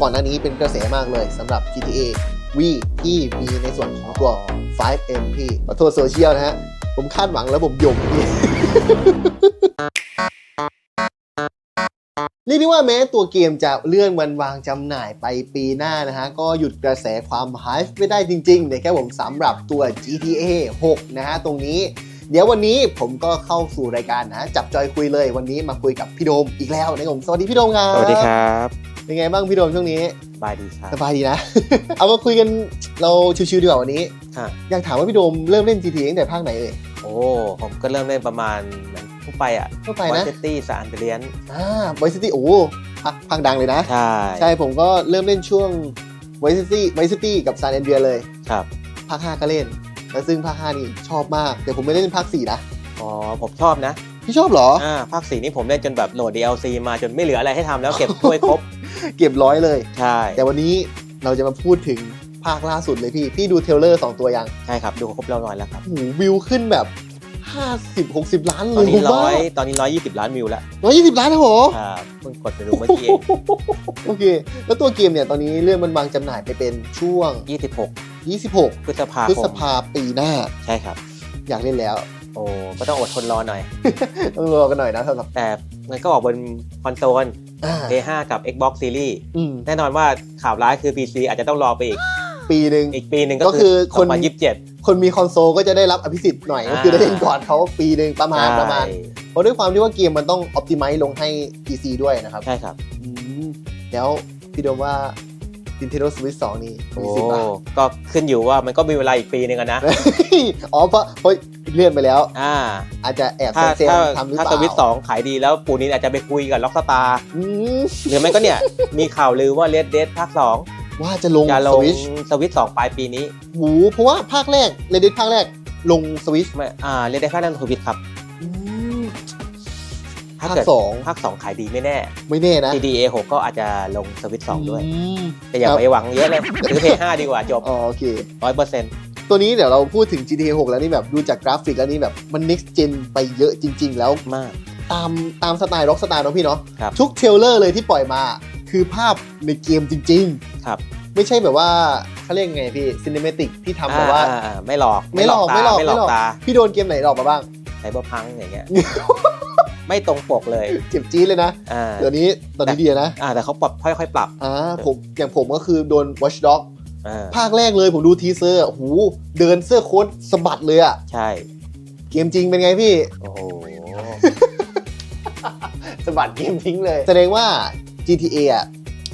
ก่อนหน้านี้เป็นกระแสมากเลยสำหรับ GTA V ที่มีในส่วนของตัว 5M พี่ขอโทษโซเชียลนะฮะ ผมคาดหวังแล้วผมยมพี่เรียกได้ว่าแม้ตัวเกมจะเลื่อนวันวางจำหน่ายไปปีหน้านะฮะ ก็หยุดกระแสความฮ p e ไม่ได้จริงๆนะครับผมสำหรับตัว GTA 6 นะฮะ ตรงนี้เดี๋ยววันนี้ผมก็เข้าสู่รายการนะ จับจอยคุยเลยวันนี้มาคุยกับพี่โดมอีกแล้วนะผมสวัสดีพี่โดมครับ สวัสดีครับ เป็นไงบ้างพี่โดมช่วงนี้สบายดีครับ สบายดีนะ เอามาคุยกันเราชิวๆดีกว่าวันนี้ค่ะอยากถามว่าพี่โดมเริ่มเล่น GTA ตั้งแต่ภาคไหนเอ่ยโอ้ ผมก็เริ่มเล่นประมาณเหมือนทั่วไปอะทั่วไปวนะเซตี้สานเดเลียนอ่าไวซิตี้โอ้ภาคภาคดังเลยนะ ใช่ ใช่ผมก็เริ่มเล่นช่วงไวซิตี้ไวซิตี้กับซานแอนเดียเลยครับ ภาค5ก็เล่น แล้วซึ่งภาค5นี่ชอบมาก แต่ผมไม่ได้เล่นภาค4นะอ๋อ ผมชอบนะ พี่ชอบเหรอ อ่า ภาคสี่นี่ผมเล่นจนแบบโหลด DLC มาจนไม่เหลืออะไรให้ทำแล้วเก็บถ้วยครบ เก็บร้อยเลย ใช่ แต่วันนี้เราจะมาพูดถึงภาคล่าสุดเลยพี่ พี่ดูเทรลเลอร์ 2 ตัวยัง ใช่ครับ ดูครบแล้วร้อยแล้วครับโอ้โหวิวขึ้นแบบ 50 60 ล้านตอนนี้เลยร้อยมากตอนนี้ร้อยยี่สิบล้านวิวแล้วร้อยยี่สิบล้านแล้วเหรอครับเพิ่งกดไปดูเมื่อกี้เองโอเค แล้วตัวเกมเนี่ยตอนนี้เลื่อนมันวางจำหน่ายไปเป็นช่วง ยี่สิบหก26พฤษภาพฤคษมภาปีหน้า ใช่ครับ อยากเล่นแล้ว โอ้ก็ต้องอดทนรอหน่อย ต้องรอกันหน่อยนะสำหรับแต่ มันก็ออกบนคอนโซลอ่า P5 กับ Xbox Series อืมแน่นอนว่าข่าวร้ายคือ PC อาจจะต้องรอไปอีก ปีหนึ่งอีกปีหนึ่งก็ก็คืคืออคน2027คนมีคอนโซลก็จะได้รับอภิสิทธิ์หน่อยก็คือได้เล่นก่อนเขาปีหนึ่งประมาณประมาณ เพราะด้วยความที่ว่าเกมมันต้องอ p ติ m i z e ลงให้ PC ด้วยนะครับ ใช่ครับอืมแล้วพี่โดมว่า Nintendo Switch 2 นี่โอ้มีสิทธิ์ป่ะก็ขึ้นอยู่ว่ามันก็มีเวลาอีกปีหนึ่งอะนะ อ๋อเพราะ เพราะเลื่อนไปแล้ว อ่า อาจจะแอบถ้าเซลถ้าทำหรือถ้าเปสล่าวิตสองขายดีแล้วปูนินอาจจะไปคุยกับล็อกสตาร์อืมหรือไม่ก็เนี่ย มีข่าวลือว่าเลดเด d ภาคสองว่าจะลงจะลสงวิตชสวิตสองปลายปีนี้หูเพราะว่าภาคแรกเรดิตภาคแรกลงสวิตชไม่อ่าเลดเด d ภาคนั้นสวิตครับถ้าภาคเกิดสองภาคสองขายดีไม่แน่ ไม่แน่นะ CDA 6ก็อาจจะลงสวิตสองด้วย มแต่อย่าครับไปหวังเยอะเลยซื้อ P5 ดีกว่าจบอ๋อโอเค ร้อยเปอร์เซ็นต์ ตัวนี้เดี๋ยวเราพูดถึง GTA 6 แล้วนี่แบบดูจากกราฟิกแล้วนี่แบบมัน next gen ไปเยอะจริง ๆ แล้วมาก ตามตามสไตล์ร็อกสตาร์เนาะพี่เนาะครับ ทุกเทรลเลอร์เลยที่ปล่อยมา คือภาพในเกมจริง ครับๆ ไม่ใช่แบบว่าเขาเรียกไงพี่ซิน e เมติกที่ทำแบบว่า อ่อ่อ่ไม่หลอกไม่หลอกตาไม่หลอกไม่หลอกไม่หลอก ตาพี่โดนเกมไหนหลอกมาบ้าง ไซเบอร์พังอย่างเงี้ย ไม่ตรงปกเลยเจ็บจี๊ดเลยนะอ่าเดี๋ยวนี้ตอนนี้ดีนะอ่าแต่เขาปรับค่อยๆปรับ อ่าผมอย่างผมก็คือโดน Watch Dog อ่า ภาคแรกเลยผมดูทีเซอร์โอ้โหเดินเสื้อโค้ทสะบัดเลยอะใช่ เกมจริงเป็นไงพี่ โอ้โหสะบัดเกมทิ้งเลย แสดงว่า GTA อะ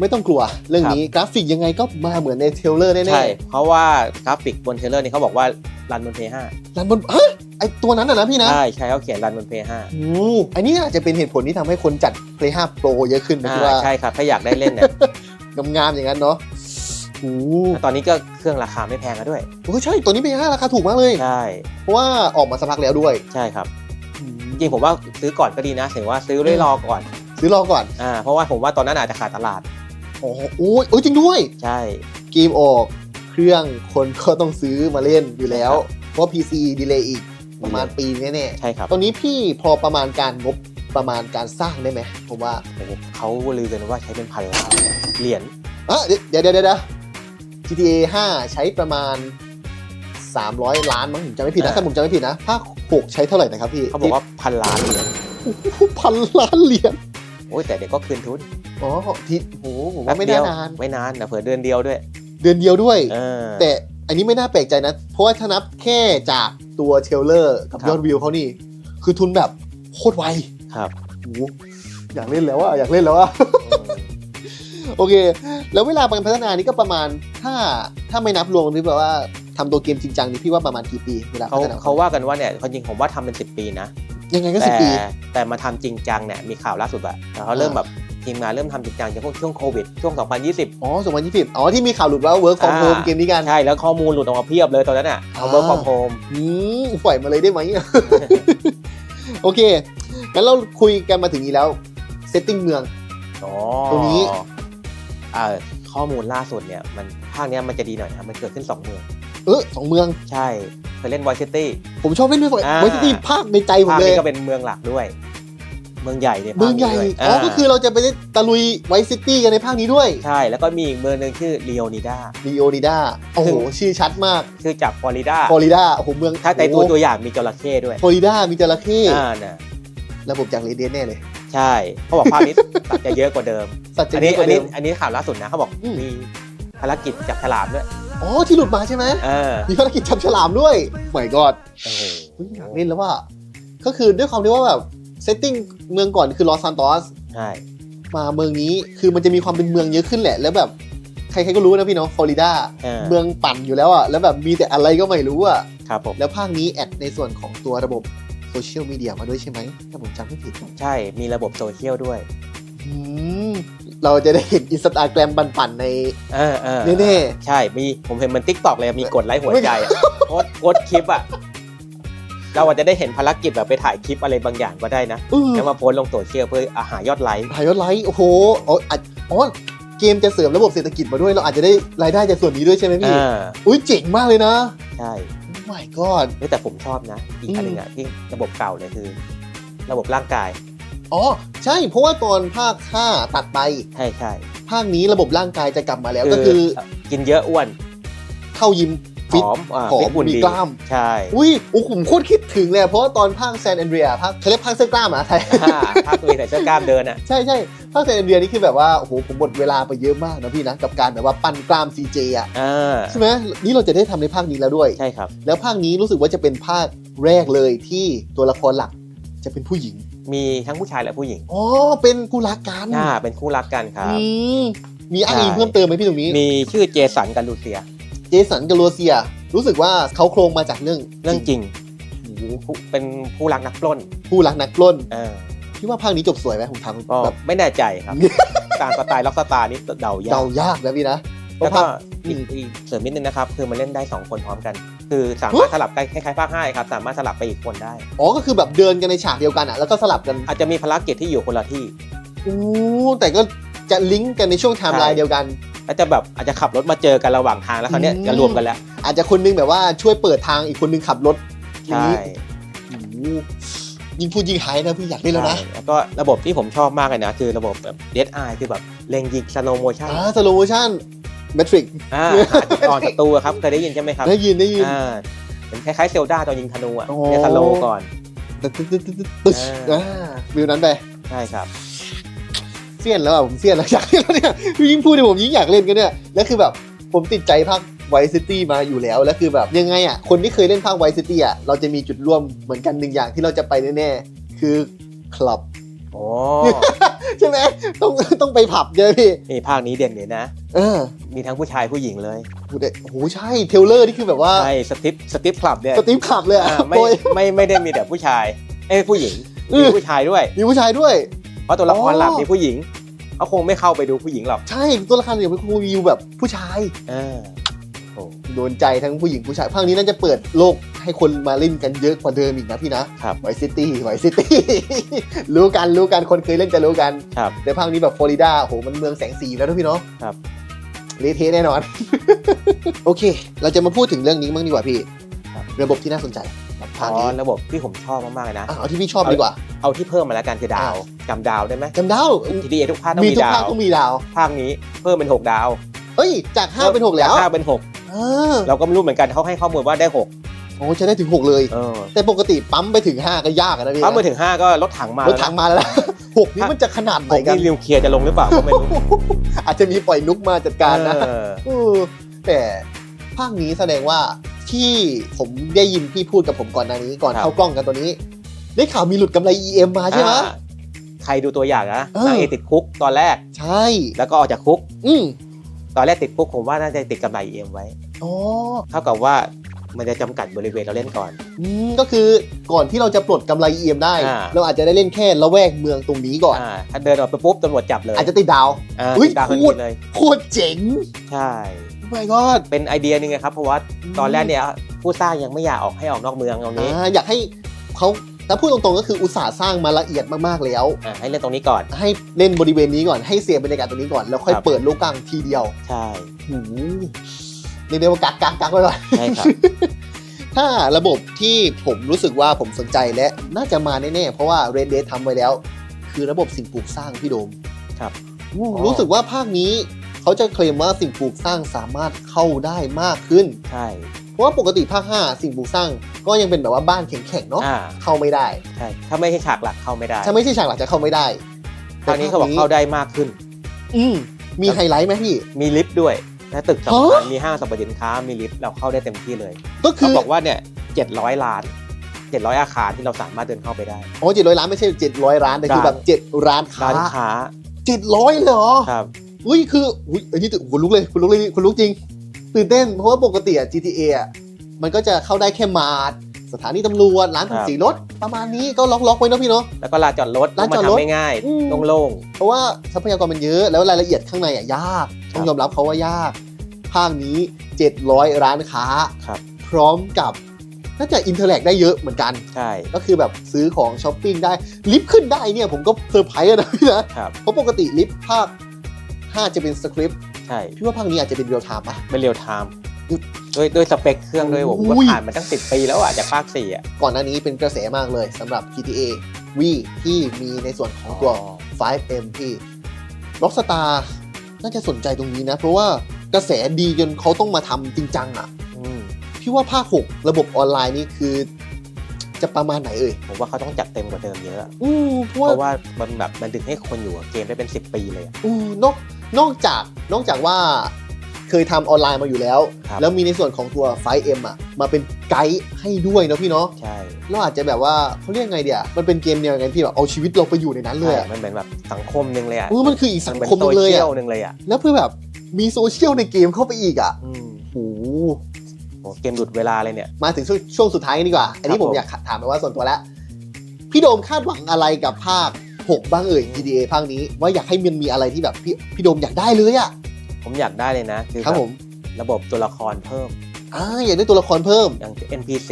ไม่ต้องกลัวเรื่องนี้กราฟิกยังไงก็มาเหมือนในเทรลเลอร์แน่ใช่เพราะว่ากราฟิกบนเทรลเลอร์นี่เขาบอกว่ารันบน P5 ๆรันบนฮะไอตัวนั้นน่ะนะพี่นะ ใช่ใช่เขาเขียนรันบน P5 โอ้โหอันนี้อาจจะเป็นเหตุผลที่ทำให้คนจัด Play 5 Pro เยอะขึ้นนะอ่าที่ว่าใช่ครับ ถ้าอยากได้เล่นเนี่ยงามๆอย่างนั้นเนาะ โอ้โหตอนนี้ก็เครื่องราคาไม่แพงแล้วด้วยโอ้ยใช่ตัวนี้ Play 5ราคาถูกมากเลยใช่เพราะว่าออกมาสักพักแล้วด้วย ใช่ครับจริงๆผมว่าซื้อก่อนก็ดีนะถือว่าซื้อได้รอก่อน ซื้อรอก่อนอ่าเพราะว่าผมว่าตอนนั้นอาจจะขาดตลาดโอ้โหโอ้ยโอ้ยจริงด้วย ใช่เกมออกเครื่องคนก็ต้องซื้อมาเล่นอยู่แล้ว เพราะ PC ดีเลย์อีกประมาณปีแน่ใช่ครับๆตอนนี้พี่พอประมาณการงบประมาณการสร้างได้ไหมผมว่าโอ้โหเขาลือกันว่าใช้เป็นพันล้านเหรียญอะเดี๋ยวเดี๋ยวเดี๋ยวเดี๋ยว GTA 5 ใช้ประมาณ 300 ล้านมั้งผมจำไม่ผิดนะถ้าผมจำไม่ผิดนะภาค6ใช้เท่าไหร่นะครับพี่เขาบอกว่าพันล้านเหรียญพันล้านเหรียญโอ้ยแต่เดี๋ยวก็คืนทุนอ๋อทีโอ้โหผมว่าไม่น่านานไม่นานนะเผื่อเดือนเดียวด้วย เดือนเดียวด้วยเออแต่อันนี้ไม่น่าแปลกใจนะ เพราะว่าถ้านับแค่จากตัวเทรลเลอร์กับครับยอดวิวเขานี่ คือทุนแบบโคตรไวครับโอ้โหอยากเล่นแล้วอะอยากเล่นแล้วอะ โอเค แล้วเวลาการพัฒนานี่ก็ประมาณถ้าถ้าไม่นับรวมที่แบบว่าทำตัวเกมจริงจังนี่พี่ว่าประมาณกี่ปีเวลาเขาพัฒนาเขาว่ากันว่าเนี่ยความจริงผมว่าทำเป็นสิบปีนะยังไงก็สิแต่บปีแต่มาทำจริงจังเนี่ยมีข่าวล่าสุดอะแต่เขาเริ่มแบบทีมงานเริ่มทำจริงจังจากพวกช่วงโควิดช่วง 2020 อ๋อสองพันยี่สิบอ๋อ ที่มีข่าวหลุดว่า work from อ่า home เกมนี้กัน ใช่ แล้วข้อมูลหลุดออกมาเพียบเลยตอนนั้นอะเอาอ่าเวิร์กฟอร์มโฮมอืมปล่อยมาเลยได้ไหม โอเค งั้นเราคุยกันมาถึงนี้แล้ว เซตติ้งเมืองตรงนี้อ่า ข้อมูลล่าสุดเนี่ยมันภาคเนี้ยมันจะดีหน่อยนะมันเกิดขึ้น 2 เมือง เออสองเมือง ใช่เคยเล่นไวซิตี้ผมชอบเล่นด้วยอ่า ไวซิตี้ภาคในใจผมภาคเลยนี้ก็เป็นเมืองหลักด้วย เมืองใหญ่ในภาคเมืองใหญ่นี้ด้วยอ๋อก็คือเราจะไปตะลุยไวซิตี้กันในภาคนี้ด้วยใช่แล้วก็มีอีกเมืองหนึ่งชื่อลีโอนิดาลีโอนิดาโอ้โห ชื่อชัดมากคือจากฟลอริดาฟลอริดาโอ้โหเมืองถ้าในตัวตัวอย่างมีจระเข้ด้วยฟลอริดามีจระเข้อ่านะระบบจากเรเดียนแน่เลย ใช่เขาบอกภาคนี้ตัดจะเยอะกว่าเดิมสัตว์จะอันเยนี้อะกอัว่านเดินี้มอันนี้ข่าวล่าสุดนะเขาบอกอืมมีภารกิจจับฉลามด้วยอ๋อที่หลุดมาใช่ไหมเออมีภารกิจจับฉลามด้วยไม่กอดโอ้โหอยากเล่นแล้วว่า ก็คือด้วยความที่ว่าแบบเซตติ้งเมืองก่อนคือลอสซานตอส ใช่มาเมืองนี้คือมันจะมีความเป็นเมืองเยอะขึ้นแหละ แล้วแบบใครๆก็รู้นะพี่เน้องฟลอริดาเออเมืองปั่นอยู่แล้วอะแล้วแบบมีแต่อะไรก็ไม่รู้อะครับผมแล้วภาคนี้แอดในส่วนของตัวระบบ โซเชียลมีเดียมาด้วยใช่ไหมถ้าผมจำไม่ผิดใช่มีระบบโซเชียลด้วยอืมเราจะได้เห็นอินสตาแกรมปั่นๆในเออเออแน่ใช่มีผมเห็นเหมันทิกตอกเลยมีกดไลค์หัวใจอะโพสต์โพสต์คลิปอะเราอาจจะได้เห็นภารกิจแบบไปถ่ายคลิปอะไรบางอย่างก็ได้นะอือแล้วมาโพสต์ลงโซเชียลเพื่ออาหายอดไลค์ถ่ายยอดไลค์โอ้โหอ๋ออะอ๋อเกมจะเสริมระบบเศรษฐกิจมาด้วยเราอาจจะได้รายได้จากส่วนนี้ด้วยใช่ไหมพี่อ่าอุ้ยเจ๋งมากเลยนะ ใช่ my god เฮ้ยแต่ผมชอบนะ อีกอันหนึ่งอะที่ระบบเก่าเลยคือ ระบบร่างกาย อ๋อ ใช่เพราะว่าตอนภาค5ตัดไป ใช่ใช่ภาคนี้ระบบร่างกายจะกลับมาแล้วก็คือกินเยอะอ้วน เข้ายิมผ ฟิตอมอ่าผอมฟิตหุ่นมีดีกล้าม ใช่อุ้ยโอ้โหผมโคตรคิดถึงเลยอะเพราะว่าตอนภาคแซนแอนเดรียภาคเขาเรียกภาคเสื้อกล้ามอะไทยอ่าถ้าตัวเองใส่เสื้อกล้ามเดินอะ ใช่ใช่ภาคแซนแอนเดรียนี่คือแบบว่าโอ้โหผมหมดเวลาไปเยอะมากนะพี่นะ กับการแบบว่าปั้นกล้าม CJ อะอ่า ใช่ไหมนี่เราจะได้ทำในภาคนี้แล้วด้วย ใช่ครับ แล้วภาคนี้รู้สึกว่าจะเป็นภาคแรกเลยที่ตัวละครหลักจะเป็นผู้หญิงมีทั้งผู้ชายและผู้หญิงอ๋อเป็นกูรักกันอ่าเป็นคู่รักกันครับ อืมมีอ้างอิงใช่ เพิ่มเติมไหมพี่ตรงนี้มีชื่อเจสันกันลูเซีย เจสันกับโรเซีย รู้สึกว่าเขาโครงมาจากเรื่องเรื่องจริงโอ้โหผู้เป็นผู้รักนักปล้น ผู้รักนักปล้นเออพี่ว่าภาคนี้จบสวยไหมผมทำก็แบบไม่แน่ใจครับ ตามสไตล์ล็อกสตาร์นี่เดายาเดากยากนะพี่นะเพแล้วราะก็ภาคอีกอีกเสริมนิดนึงนะครับ คือมันเล่นได้ 2 คนพร้อมกัน คือสามารถสลับกันคล้ายๆภาคห้าครับ สามารถสลับไปอีกคนได้ อ๋อ ก็คือแบบเดินกันในฉากเดียวกันอะ แล้วก็สลับกัน อาจจะมีภารกิจที่อยู่คนละที่โอ้แต่ก็ จะลิงก์กันในช่วงไทม์ไลน์ใช่เดียวกันแล้วจะแบบอาจจะขับรถมาเจอกันระหว่างทางแล้วคราวเนี้ยอืมจะรวมกันแล้ว อาจจะคนนึงแบบว่าช่วยเปิดทางอีกคนนึงขับรถอย่างใช่นี้โอ้โหยิ่งพูดยิ่งหายนะพี่อยากเล่นแล้วนะใช่แล้วก็ระบบที่ผมชอบมากเลยนะ คือระบบแบบเด i คือแบบเล็งยิงสโลโมชั่นอ่าสโลโมชั่นแมทริกอ่าอ่อนศัตรูอะครับเคยได้ยินใช่ไหมครับได้ยินได้ยินอ่าเป็นคล้ายๆเซลดาตอนยิงธนูอะโอ้เนี่ยสโลก่อนตึ๊ดตึ๊ดตึ๊ดตึ๊ดตึ๊ดอ่าอ่าวิวนั้นไปใช่ครับ เสี้ยนแล้วอะผมเสี้ยนแล้วอยากเล่นแล้วเนี่ยยิ่งพูดเนี่ยผมยิ่งอยากเล่นกันเนี่ยแล้วคือแบบผมติดใจภาคไวซิตี้มาอยู่แล้วแล้วคือแบบยังไงอะคนที่เคยเล่นภาคไวซิตี้อะเราจะมีจุดร่วมเหมือนกันหนึ่งอย่างที่เราจะไปแน่ๆคือคลับโอ้ใช่ไหมต้องต้องไปผับใช่ไหมพี่นี่ภาคนี้เด่นเลยนะ เออมีทั้งผู้ชายผู้หญิงเลยโอ้โหโอ้โหใช่เทรลเลอร์นี่คือแบบว่าใช่สติปสติปคลับเนี่ยสตีฟขับเลยอะอ่าไม่โอ้ยไม่ไม่ได้มีแต่ผู้ชายเอ้ยผู้หญิงอืมีมผู้ชายด้วยมีผู้ชายด้วย เพราะตัวละครหลักอ๋อมีผู้หญิงเขาคงไม่เข้าไปดูผู้หญิงหรอกใช่ตัวละครเนี่ยเป็นครูวิวแบบผู้ชายเออโอ้โดนใจทั้งผู้หญิงผู้ชายภาคนี้น่าจะเปิดโลกให้คนมาเล่นกันเยอะกว่าเดิมอีกนะพี่นะครับไวซิตี้ไวซิตี้รู้กันรู้กันคนเคยเล่นจะรู้กันครับแต่ภาคนี้แบบฟลอริดาโหมันเมืองแสงสีแล้วนะพี่เนาะครับเละเทะแน่นอน โอเค เราจะมาพูดถึงเรื่องนี้บ้างดีกว่าพี่ครับระบบที่น่าสนใจกับ อ๋ภาคอนี้ระบบที่ผมชอบมากๆเลยนะอะเอาที่พี่ชอบดีกว่า เอาที่เพิ่มมาแล้วกันคือดาวจำดาวได้ไหมจำดาวทีดีทุกภาคต้องมีมีทุกดาภาควต้องมีดาวภาคนี้เพิ่มเป็น 6 ดาวเอ้ยจากห้าเป็นหกแล้วห้าเป็นอ่า6เราก็ไม่รู้เหมือนกันเขาให้ข้อมูลว่าได้ 6 โอ้จะได้ถึงหกเลยเออแต่ปกติปั๊มไปถึงห้าก็ยากอะนะพี่ปั๊มมาถึง 5 ก็รถถังมารถถังมาแล้วนะหกนี่มันจะขนาดไหนผมกันนี่ริวเคลียร์จะลงหรือเปล่าก็ไม่รู้อาจจะมีปล่อยนุกมาจัดการนะเออเออแต่ภาคนี้แสดงว่า ที่ผมได้ยินพี่พูดกับผมก่อนหน้านี้ก่อนครับเข้ากล้องกันตัวนี้ ได้ข่าวมีหลุดกำไร EM มาใช่ไหมอ่าใครดูตัวอย่างนะเออนางเอกติดคุกตอนแรก ใช่ แล้วก็ออกจากคุก อืมตอนแรกติดคุกผมว่าน่าจะติดกำไรเอ็มไว้อ๋อเท่ากับว่ามันจะจำกัดบริเวณเราเล่นก่อนอืมก็คือก่อนที่เราจะปลดกำไร EM ได้อ่าเราอาจจะได้เล่นแค่ละแวกเมืองตรงนี้ก่อนอ่าถ้าเดินออกไปปุ๊บตำรวจจับเลย อาจจะติดดาวอ่าอุ๊ยติดดาวทันพูทีดเลยโคตรเจ๋ง ใช่ my god เป็นไอเดียหนึงไงครับเพราะว่าตอนแรกเนี่ยผู้สร้างยังไม่อยากออกให้ออกนอกเมืองตรงนี้อ่าอยากให้เขาถ้าพูดตรงๆก็คืออุตสาห์สร้างมาละเอียดมากๆแล้วอ่าให้เล่นตรงนี้ก่อน ให้เล่นบริเวณนี้ก่อนให้เสียบรรยากาศตรงนี้ก่อนแล้วค่อยครับเปิดโลกกลางทีเดียว ใช่หูเรียกได้ว่ากักกักกักไว้ก่อนใช่ครับถ้าระบบที่ผมรู้สึกว่าผมสนใจและน่าจะมาแน่ๆเพราะว่า Red Dead ทำไว้แล้ว คือระบบสิ่งปลูกสร้างพี่โดมครับอู้อ๋อรู้สึกว่าภาคนี้ เขาจะเคลมว่าสิ่งปลูกสร้างสามารถเข้าได้มากขึ้น ใช่ เพราะว่าปกติภาค5สิ่งปลูกสร้างก็ยังเป็นแบบว่าบ้านแข็งๆเนาะอ่า เข้าไม่ได้ใช่ถ้าไม่ใช่ฉากหลักเข้าไม่ได้ถ้าไม่ใช่ฉากหลักจะเข้าไม่ได้คราวนี้เขาบอกเข้าได้มากขึ้น อืมมีไฮไลท์ไหมพี่ มีลิฟต์ด้วยและตึกสำคัญฮะ มีห้างสรรพสินค้ามีลิฟต์เราเข้าได้เต็มที่เลยก็คืเขาอบอกว่าเนี่ยเจ็ดร้อยล้านเจ็ดร้อยอาคารที่เราสามารถเดินเข้าไปได้อ๋อเจ็ดร้อยล้านไม่ใช่เจ็ดร้อยล้านแต่คือร้านแบบเจ็ดร้านค้าร้านค้าเจ็ดร้อยเลยเหรอ ครับ อุ้ยคืออุ้ยอันนี้ตื่นคุณลุกเลยคุณลุกเลยคุณลุกจริง ตื่นเต้นเพราะว่าปกติอะ GTA อะมันก็จะเข้าได้แค่มาร์ทสถานีตำรวจร้านครับทำสีรถ ประมาณนี้ก็ล็อกล็อกๆไว้เนอะพี่เนาะ แล้วก็ลานจอดรถลานจอดมันรถทำไม่ง่ายอืมโล่งเพราะว่าทรัพยากรมันเยอะแล้วรายละเอียดข้างในอะยากครับต้องยอมรับเขาว่ายาก ภาคนี้ 700 ร้านค้าๆครับพร้อมกับน่าจะอินเทอร์แลกได้เยอะเหมือนกันใช่ก็คือแบบซื้อของช้อปปิ้งได้ลิฟต์ขึ้นได้เนี่ยผมก็เซอร์ไพรส์อะนะพี่นะครับเพราะปกติลิฟต์ภาค 5 จะเป็นสคริปต์ใช่พี่ว่าภาคนี้อาจจะเป็นเรียลไทม์ปะไม่เรียวไทม์ด้วยด้วยสเปคเครื่องด้วยผมว่าอุ้ยผ่านมาตั้งสิบปีแล้วอะจากภาคสี่อะก่อนหน้านี้เป็นกระแสมากเลยสำหรับ GTA V ที่มีในส่วนของตัว 5M ที่ Rockstar น่าจะสนใจตรงนี้นะ เพราะว่ากระแสดีจนเขาต้องมาทำจริงจังอะ่ะอืมพี่ว่าภาค 6 ระบบออนไลน์นี่คือ จะประมาณไหนเอ่ย ผมว่าเขาต้องจัดเต็มกว่าเดิมเยอะอะอืมเพราะเพว่าราะว่ามันแบบมันดึงให้คนอยู่กับเกมได้เป็นสิบปีเลยอะอืมนอก นอกจากนอกจากว่าเคยทำออนไลน์มาอยู่แล้ว ครับ แล้วมีในส่วนของตัว 5M อะมาเป็นไกด์ให้ด้วยเนาะพี่เนาะใช่เราอาจจะแบบว่าเขาเรียกไงเดียวมันเป็นเกมแนวไงพี่แบบเอาชีวิตเราไปอยู่ในนั้นเลยใช่อะมันเหมือนแบบสังคมหนึ่งเลยอะเออมันคืออีกสังมันคมหนึงเลยโซเชียอะลหนึ่งเลยอะแล้วเพื่อแบบมีโซเชียลในเกมเข้าไปอีกอะอืมโอ้โหโหเกมหลุดเวลาเลยเนี่ย มาถึงช่วงช่วงสุดท้ายกันดีกว่า อันนี้ครับผมผม อยากถามไปว่าส่วนตัวแล้วพี่โดมคาดหวังอะไรกับภาค 6 บ้างเอ่ย GTA ภาคนี้ ว่าอยากให้มันมีอะไรที่แบบพี่พี่โดมอยากได้เลยอะผมอยากได้เลยนะ คือครับแบบผมระบบตัวละครเพิ่มอ่าอยากได้ตัวละครเพิ่มอย่าง NPC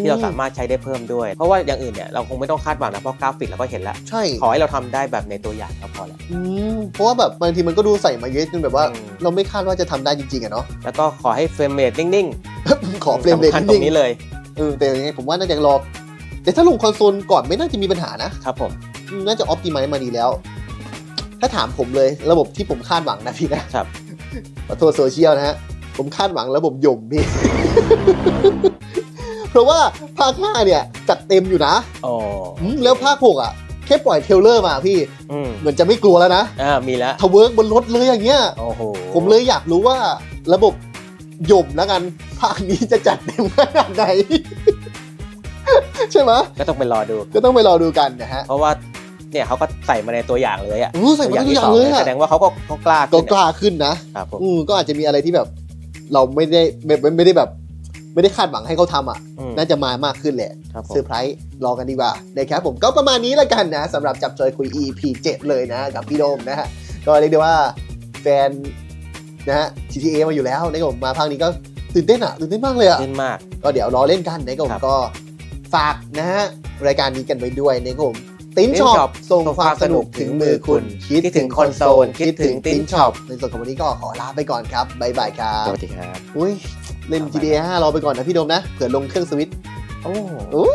ที่เราสามารถใช้ได้เพิ่มด้วย เพราะว่าอย่างอื่นเนี่ยเราคงไม่ต้องคาดหวังนะเพราะกราฟิกเราก็เห็นแล้ว ใช่ ขอให้เราทำได้แบบในตัวอย่างก็พอแล้วอืมเพราะว่าแบบบางทีมันก็ดูใส่มาเยอะจนแบบว่าอืมเราไม่คาดว่าจะทำได้จริงๆอะเนาะ แล้วก็ขอให้เฟรมเรทนิ่งขอเฟรมเรทสำคัญตรนิ่งงนี้เลยๆเออแต่ยังไงผมว่าน่าจะรอ แต่ถ้าลงคอนโซลก่อนไม่น่าจะมีปัญหานะครับผมอืม น่าจะออ t ติ i ม e มาดีแล้ว ถ้าถามผมเลยระบบที่ผมคาดหวังนะพี่นะครับขอโทษโซเชียลนะฮะ ผมคาดหวังระบบยมพี่ เพราะว่าภาค5เนี่ยจัดเต็มอยู่นะอ๋ออืมแล้วภาค6อะแค่ปล่อยเทรลเลอร์มาพี่อืมเหมือนจะไม่กลัวแล้วนะอ่ามีแล้วทะเวิร์กบนรถเลยอย่างเงี้ยโอ้โหผมเลยอยากรู้ว่าระบบยมแล้วกัน ภาคนี้จะจัดเต็มขนาดไหนใช่ไหมก็ต้องไปรอดู ก็ต้องไปรอดูกันนะฮะ เพราะว่า เนี่ยเขาก็ใส่มาในตัวอย่างเลยอะอู้ใส่มาตัวอย่างที่สเลยแสอะดงว่าเขาก็เขากล้าก็ขึ้นกล้าขึ้นนะครับผมอืมก็อาจจะมีอะไรที่แบบ เราไม่ได้ไม่ไม่ไม่ได้แบบ ไม่ได้คาดหวังให้เขาทำอะอืมน่าจะมามากขึ้นแหละครับผเซอมร์ไพรส์รอกันดีกว่านะครับผมก็ประมาณนี้แล้วกันนะสำหรับจับจอยคุย EP 7เลยนะ กับพี่โดมนะฮะก็เรียกได้ว่าแฟนนะฮะ GTA มาอยู่แล้วนะครับผมมาภาคนี้ก็ตื่นเต้นอะตื่นเต้นมากเลยอะขึ้นมากก็เดี๋ยวรอเล่นกันนะครับผมครับก็ฝากนะฮะรายการนี้กันไว้ด้วยนะครับผม ติ้น Tin ช็อ Shop ปส่งความสนุกถึงมือคุณ คิดถึงคอนโซล คิดถึง Tin Shop ในส่วนของวันนี้ก็ขอลาไปก่อนครับบ๊ายบายครัสบวัสดีครับอุ้ยเล่น GTA 5รอไปก่อนนะพี่โดมนะเผื่อลงเครื่องสวิตช์โอ้โอ้